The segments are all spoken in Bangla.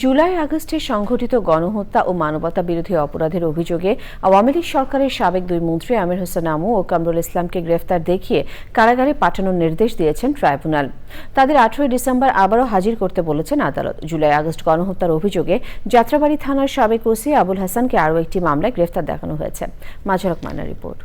জুলাই আগস্টে সংঘটিত গণহত্যা ও মানবতা বিরোধী অপরাধের অভিযোগে আওয়ামী লীগ সরকারের সাবেক দুই মন্ত্রী আমির হোসেন আমু ও কামরুল ইসলামকে গ্রেফতার দেখিয়ে কারাগারে পাঠানোর নির্দেশ দিয়েছেন ট্রাইব্যুনাল। তাদের আঠারোই ডিসেম্বর আবারও হাজির করতে বলেছেন আদালত। জুলাই আগস্ট গণহত্যার অভিযোগে যাত্রাবাড়ি থানার সাবেক ওসি আবুল হাসানকে আরও একটি মামলায় গ্রেফতার দেখানো হয়েছে। মাঝরক মান্না রিপোর্ট।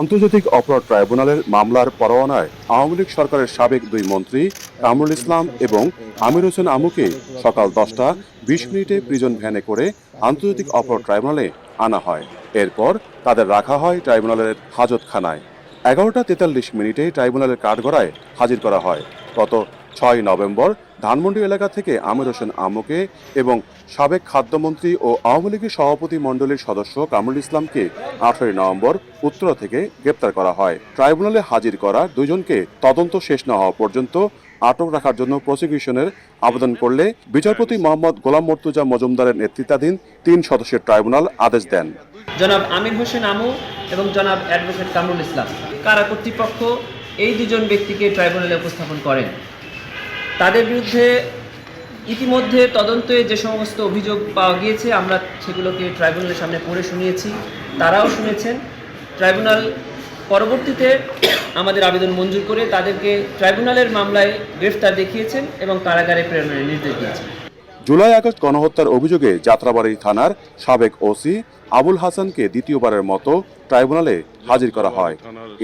আন্তর্জাতিক অপরাধ ট্রাইব্যুনালের মামলার পরোয়ানায় আওয়ামী লীগ সরকারের সাবেক দুই মন্ত্রী কামরুল ইসলাম এবং আমির হোসেন আমুকে সকাল দশটা বিশ মিনিটে প্রিজন ভ্যানে করে আন্তর্জাতিক অপরাধ ট্রাইব্যুনালে আনা হয়। এরপর তাদের রাখা হয় ট্রাইব্যুনালের হাজতখানায়। এগারোটা তেতাল্লিশ মিনিটে ট্রাইব্যুনালের কাঠগড়ায় হাজির করা হয়। গত ছয় নভেম্বর ধানমন্ডি এলাকা থেকে আমির হোসেন আমুকে এবং সাবেক খাদ্যমন্ত্রী ও আওয়ামী লীগের সভাপতি মণ্ডলীর সদস্য কামরুল ইসলামকে আঠারোই নভেম্বর উত্তরা থেকে গ্রেপ্তার করা হয়। ট্রাইব্যুনালে হাজির করা দুজনকে তদন্ত শেষ না হওয়া পর্যন্ত আটক রাখার জন্য প্রসিকিউশনের আবেদন করলে বিচারপতি মোহাম্মদ গোলাম মর্তুজা মজুমদারের নেতৃত্বাধীন তিন সদস্যের ট্রাইব্যুনাল আদেশ দেন। জনাব আমির হোসেন আমু এবং জনাব অ্যাডভোকেট কামরুল ইসলাম। কারা কর্তৃপক্ষ এই দুজন ব্যক্তিকে ট্রাইব্যুনালে উপস্থাপন করেন? তাদের বিরুদ্ধে ইতিমধ্যে তদন্তে যে সমস্ত অভিযোগ পাওয়া গিয়েছে, আমরা সেগুলোকে ট্রাইব্যুনালের সামনে পড়ে শুনিয়েছি। তারাও শুনেছেন। ট্রাইব্যুনাল পরবর্তীতে আমাদের আবেদন মঞ্জুর করে তাদেরকে ট্রাইব্যুনালের মামলায় গ্রেফতার দেখিয়েছেন এবং কারাগারে প্রেরণের নির্দেশ দিয়েছেন। জুলাই আগস্ট গণহত্যার অভিযোগে যাত্রাবাড়ি থানার সাবেক ওসি আবুল হাসানকে দ্বিতীয়বারের মতো ট্রাইব্যুনালে হাজির করা হয়।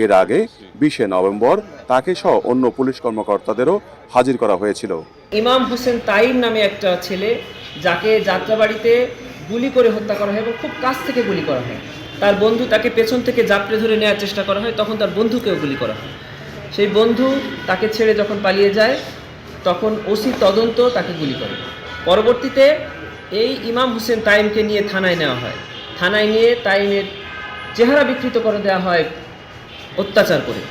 এর আগে বিশে নভেম্বর তাকে সহ অন্য পুলিশ কর্মকর্তাদেরও হাজির করা হয়েছিল। ইমাম হোসেন তাইম নামে একটা ছেলে যাকে যাত্রাবাড়িতে গুলি করে হত্যা করা হয় এবং খুব কাছ থেকে গুলি করা হয়। তার বন্ধু তাকে পেছন থেকে জাপড়ে ধরে নেওয়ার চেষ্টা করা হয়, তখন তার বন্ধুকেও গুলি করা হয়। সেই বন্ধু তাকে ছেড়ে যখন পালিয়ে যায়, তখন ওসি তদন্ত তাকে গুলি করে। পরবর্তীতে এই ইমাম হোসেন তাইমকে নিয়ে থানায় নেওয়া হয়। থানায় নিয়ে তাইমের চেহারা বিকৃত করে দেওয়া হয় অত্যাচার করে।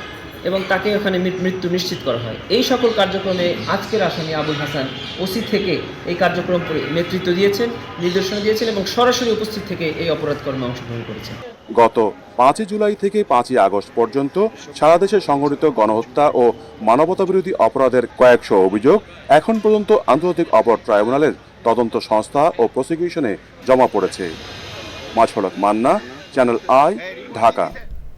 এবং তাকে ওখানে মৃত্যু নিশ্চিত করা হয়। এই সকল কার্যক্রমে আজকের আসামি আবুল হাসান ওসি থেকে এই কার্যক্রম নেতৃত্ব দিয়েছেন, নির্দেশনা দিয়েছেন এবং সরাসরি উপস্থিত থেকে এই অপরাধ কর্মে অংশগ্রহণ করেছেন। গত পাঁচই জুলাই থেকে পাঁচই আগস্ট পর্যন্ত সারা দেশে সংঘটিত গণহত্যা ও মানবতাবিরোধী অপরাধের কয়েকশো অভিযোগ এখন পর্যন্ত আন্তর্জাতিক অপরাধ ট্রাইব্যুনালের তদন্ত সংস্থা ও প্রসিকিউশনে জমা পড়েছে। মাছফলক মান্না, চ্যানেল আই, ঢাকা।